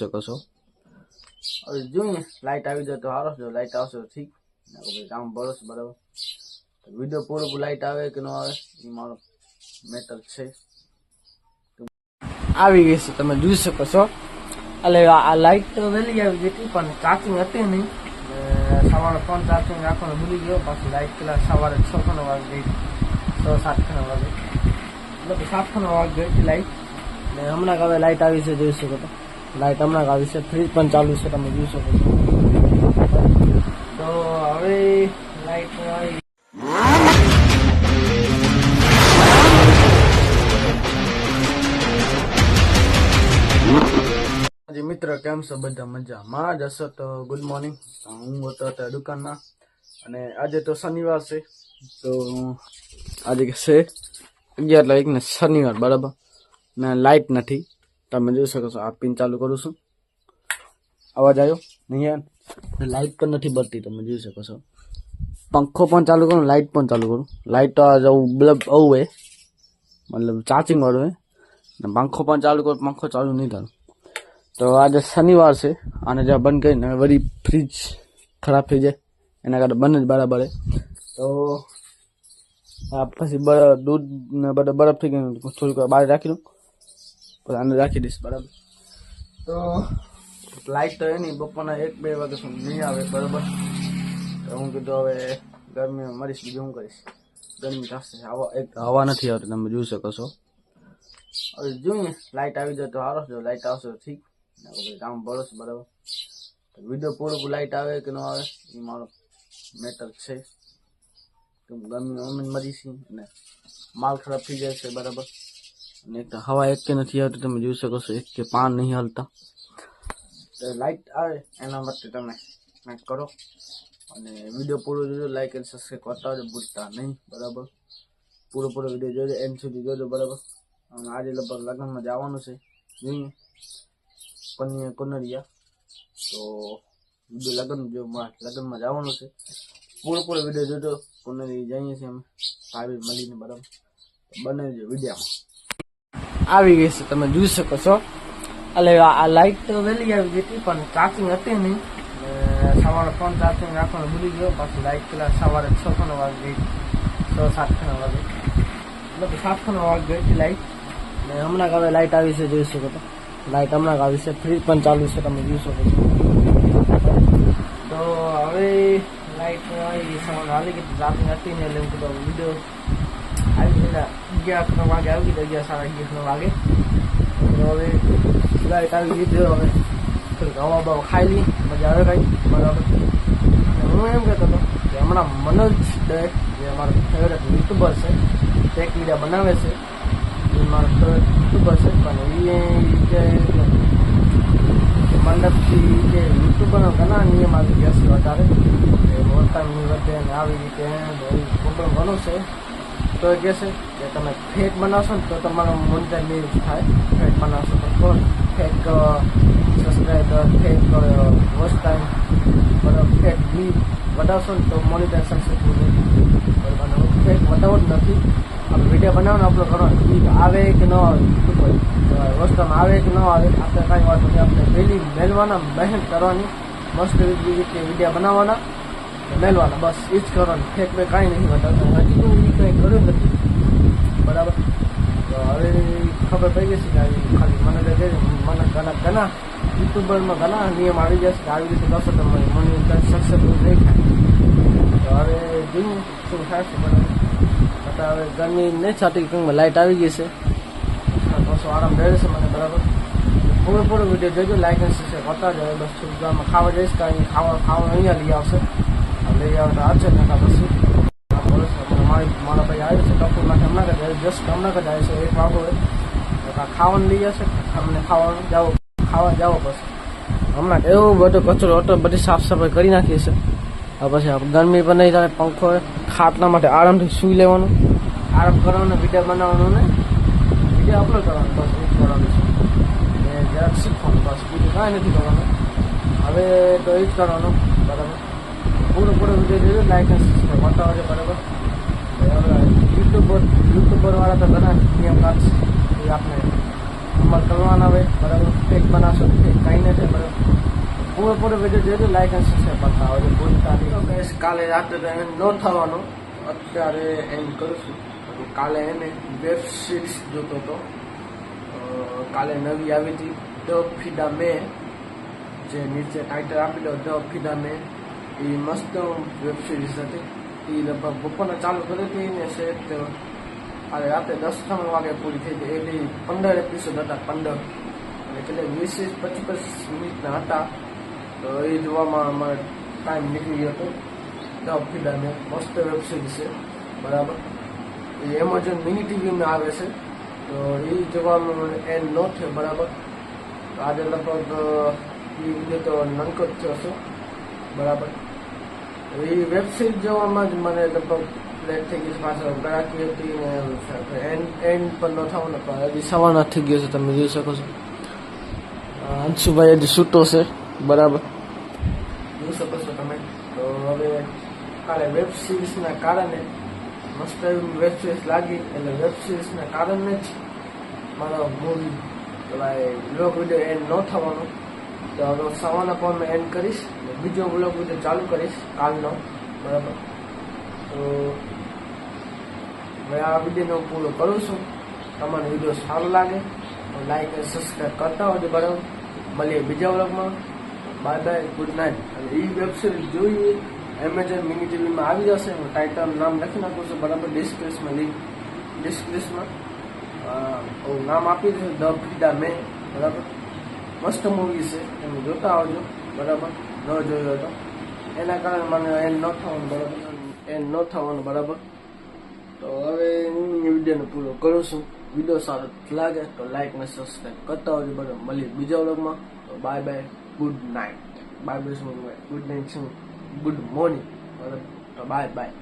શકો છો? હવે જોઈએ લાઈટ આવી જાય તો સારો જો લાઈટ આવશે ઠીક. કામ ભરોસે બરાબર. વીડિયો પૂરો લાઈટ આવે કે ન આવે, એ મારો મેટર છે. આવી ગઈ છે, તમે જોઈ શકો છો. એટલે આ લાઈટ તો વહેલી આવી જતી પણ ચાર્જિંગ હતી નહીં. સવારે ફોન ચાર્જિંગ રાખવાનું ભૂલી ગયો, પાછી લાઈટ પેલા સવારે છ ખણ વાગે ગઈ. છ, સાત ખણ વાગે. એટલે સાત ખનો વાગે ગઈ લાઈટ ને હમણાં હવે લાઈટ આવી છે, જોઈ શકો તો લાઈટ હમણાં આવી છે. ફ્રીજ પણ ચાલુ છે, તમે જોઈ શકો છો. તો હવે લાઈટ મિત્ર, કેમ છો? બધા મજામાં જ હશો? તો ગુડ મોર્નિંગ હું હતો અત્યારે દુકાનમાં. અને આજે તો શનિવાર છે. તો આજે છે અગિયાર તારીખ ને શનિવાર, બરાબર? ને લાઇટ નથી. તમે જોઈ શકો છો, આ પિન ચાલુ કરું છું. અવાજ આવ્યો? નહીં લાઇટ પણ નથી બળતી તમે જોઈ શકો છો. પંખો પણ ચાલુ કરું લાઇટ પણ ચાલુ કરું. લાઇટ તો જવું બલ્બ આવું હોય મતલબ ચાર્જિંગ વાળું ને પંખો પણ ચાલુ કરું, પંખો ચાલુ નહીં થાય. તો આજે શનિવાર છે, આને જ્યાં બંધ કરીને વળી ફ્રીજ ખરાબ થઈ જાય. એના કારણે બંધ જ બરાબર. તો પછી દૂધ ને બધા બરફ થઈ ગયું, થોડીક બહાર રાખી પછી આને રાખી દઈશ, બરાબર? તો લાઈટ તો એની બપોરના એક બે વાગે સુધી નહીં આવે, બરાબર? તો હું કીધું હવે ગરમીમાં મરીશ, બીજું હું કરીશ? ગરમી થશે હવા એક હવા નથી આવતી, તમે જોઈ શકો છો. હવે જોઈએ લાઇટ આવી જાય તો સારો જો લાઇટ આવશે ઠીક. કામ ભરોસે બરાબર? વીડિયો પૂરો લાઇટ આવે કે ન આવે, એ મારો મેટર છે. તો ગરમી અમે મરી છીએ અને માલ ખરાબ થઈ જાય છે, બરાબર? અને એક હવા એક કે નથી આવતી, તમે જોઈ શકો છો, એક કે પાન નહીં હાલતા. તો લાઇટ આવે, એના માટે તમે કંઈક કરો. અને વીડિયો પૂરો જોજો લાઈક એન્ડ સબસ્ક્રાઈબ કરતા હોય ભૂલતા નહીં, બરાબર? પૂરો પૂરો વીડિયો જોજો એન્ડ સુધી જોજો, બરાબર? અને આજે લગભગ લગ્નમાં જવાનું છે, જોઈએ. કન્યા કનરિયા. તો વીડિયો લગ્ન, જો લગ્નમાં જવાનું છે. પૂરો પૂરો વીડિયો જોજો કનરી જઈએ છીએ અમે, ભાભી મળીને, બરાબર? બને છે વિડીયોમાં. આવી ગઈ છે, તમે જોઈ શકો છો. એટલે આ લાઇટ તો વહેલી આવી ગઈ હતી, પણ ચાર્જિંગ હતી નહીં. સવારે ફોન ચાર્જિંગ રાખવાનું ભૂલી ગયો, પાછી લાઈટ પેલા સવારે છ ખનો વાગે ગઈ. છ, સાત ખનો વાગે. મતલબ સાત ખનો વાગે ગઈ હતી લાઈટ ને હમણાં હવે લાઈટ આવી છે, જોઈ શકો તો લાઇટ હમણાં આવી છે ફ્રીજ પણ ચાલુ છે, તમે જોઈ શકો છો. તો હવે લાઈટ આવી, સવારે હાલી ગઈ ચાર્જિંગ હતી ને એટલે હું કીધું વીડિયો અગિયાર ખનો વાગે આવી ગઈ અગિયાર સાડા અગિયાર ખનો વાગે. હવે લાઈટ આવી ગઈ તો હવે હવા બવા ખાઈ લઈ મજા આવે કઈ, બરાબર. હું એમ કહેતો હતો કે હમણાં મનોજ ડે જે અમારો ફેવરેટ યુટ્યુબર છે ટેક વીડિયો બનાવે છે, એ મારો ફેવરેટ યુટ્યુબર છે, પણ એ જે મંડપથી જે યુટ્યુબરનો ઘણા નિયમ આવી ગયા છે વધારે. એ મોરતાની વધે ને આવી રીતે પ્રોબ્લેમ ઘણો છે. તો કહે છે કે તમે ફેક બનાવશો ને તો તમારો મોનિટર નહીં થાય. ફેક બનાવશો તો કોણ fake subscriber fake watch time બરાબર, ફેક બી વધારશો ને તો મોનિટર સક્સેસફુલ હું ફેક વધારો જ નથી. આપણે વીડિયો બનાવવાનો અપલોડ કરવાનો ઈ આવે કે ન આવે વસ્તુમાં આવે કે ન આવે, આપણે કાંઈ વાત નથી આપણે ડેલી મેળવાના મહેનત કરવાની. મસ્ત રીતે વીડિયો બનાવવાના મેળવાના બસ એ જ કરવાનું. ફેક મેં કાંઈ નહીં વધારતા હજી તો એ કંઈ કર્યું નથી બરાબર તો હવે ખબર પડી જશે કે આવી ખાલી મને લાગે છે મને ઘણા ઘણા યુટ્યુબરમાં ઘણા નિયમ આવી જશે કે આવી રીતે કરશો તો મને સક્સેસફુલ નહીં થાય તો હવે જોયું શું થાય છે બરાબર છતાં હવે ગરમી નહીં છાતી કંઈક લાઇટ આવી ગઈ છે પાછો આરામ રહે છે મને બરાબર પૂરો પૂરો વીડિયો જોજો લાઈક અને સબસ્ક્રાઈબ કરતા જાય બસ થોડું ગામમાં ખાવા જઈશ કાંઈ ખાવા ખાવા અહીંયા લઈ આવશે લઈ આવે તો આવશે ને કાં પછી આ વર્ષ મારી મારા ભાઈ આવે છે ડૉક્ટર માટે હમણાં જ આવે જસ્ટ હમણાં જ આવે છે એક વાગો હોય તો કાં ખાવાનું લઈ જશે અમને ખાવાનું જાવ ખાવા જાવ પછી. હમણાં એવો બધો કચરો હતો, બધી સાફ સફાઈ કરી નાખીએ છે. પછી ગરમી પણ નહીં થાય, પંખો ખાટલા માટે આરામથી સૂઈ લેવાનું. આરામ કરવાનો વીડિયો બનાવવાનો ને? વીડિયો અપલોડ કરવાનો, બસ એ કરવાનું છે જરાક શીખવાનું, બસ, બીજું કાંઈ નથી કરવાનું. હવે તો એ જ કરવાનું, બરાબર. પૂરો પૂરો વીડિયો જોઈએ લાઈક અને સબસ્ક્રાઈબ કરતા હોય બરાબર યુટ્યુબર યુટ્યુબર વાળા તો ઘણા નિયમ કાઢશે એ આપણે અમલ કરવાના હોય, બરાબર? ફેક બનાવશો ફેક કાંઈ નથી પૂરેપૂરો વીડિયો જોઈને લાઈક અને સબસ્ક્રાઈબ કરતા હોય ભૂલતા નહીં તો કાલે રાત્રે તો એમ ન થવાનું. અત્યારે એમ કરું છું. કાલે એને વેબ સિરીઝ જોતો હતો. કાલે નવી આવી હતી. ધ ફિદા મે. જે નીચે ટાઇટલ આપી દો, ધ ફિદા મે. એ મસ્ત વેબ સિરીઝ હતી. એ લગભગ બપોરના ચાલુ કરી હતી ને શેઠ કાલે રાતે દસ ત્રણ વાગે પૂરી થઈ હતી એની પંદર એપિસોડ હતા, પંદર. અને એટલે વીસ વીસ પચીસ પચીસ મિનિટના હતા. તો એ જોવામાં અમારે ટાઈમ નીકળી ગયો હતો. ધ ફીડાને મસ્ત વેબ સિરીઝ છે. બરાબર? એ એમેઝોન મિની ટીવીમાં આવે છે. તો એ જોવામાં એન્ડ ન થયો, બરાબર? આજે લગભગ, એ વીડિયો તો નંકો થયો છે બરાબર? એ વેબ સિરીઝ જોવામાં જ મને લગભગ લેટ થઈ ગઈ છે પાછળ ગળાકી હતી ને એન્ડ એન્ડ પર ન થવાનું પણ હજી સવારના થઈ ગયો છે, તમે જોઈ શકો છો. અંશુભાઈ હજી સૂતો છે, બરાબર. જોઈ શકો છો તમે. તો હવે કાલે વેબ સિરીઝના કારણે મસ્ત એવી વેબ સિરીઝ લાગી, એટલે વેબ સિરીઝના કારણે જ મારો મૂવી બ્લોગ વીડિયો એન્ડ ન થવાનો. તો હવે સવારના પણ મેં એન્ડ કરીશ બીજો બ્લોગ વીડિયો ચાલુ કરીશ, કાલનો, બરાબર. તો હવે આ વિડીયોનો પૂરો કરું છું. તમારો વીડિયો સારો લાગે તો લાઈક અને સબસ્ક્રાઈબ કરતા હોજો બરાબર. મળીએ બીજા વર્ગમાં બાય બાય ગુડ નાઇટ અને એ વેબ સિરીઝ જોઈએ એમેઝોન મિની ટીવીમાં આવી જશે. હું ટાઇટલ નામ લખી નાખું છું, બરાબર ડિસ્ક્રિપ્શનમાં લિંક ડિસ્ક્રિપ્શનમાં નામ આપી દઉં ધ ફ્રીડા મે બરાબર. મસ્ત મૂવી છે, તમે જોતા આવજો બરાબર. ન જોયો હતો એના કારણે મને એન્ડ ન થવાનું, બરાબર. એન્ડ ન થવાનું, બરાબર. તો હવે હું વિડીયોને પૂરો કરું છું. વીડિયો સારો લાગે તો લાઈક ને સબસ્ક્રાઈબ કરતા હોય બધો મળીએ બીજા વ્લોગમાં. તો bye bye good night bye bye શું ગુડ નાઇટ શું ગુડ મોર્નિંગ તો બાય બાય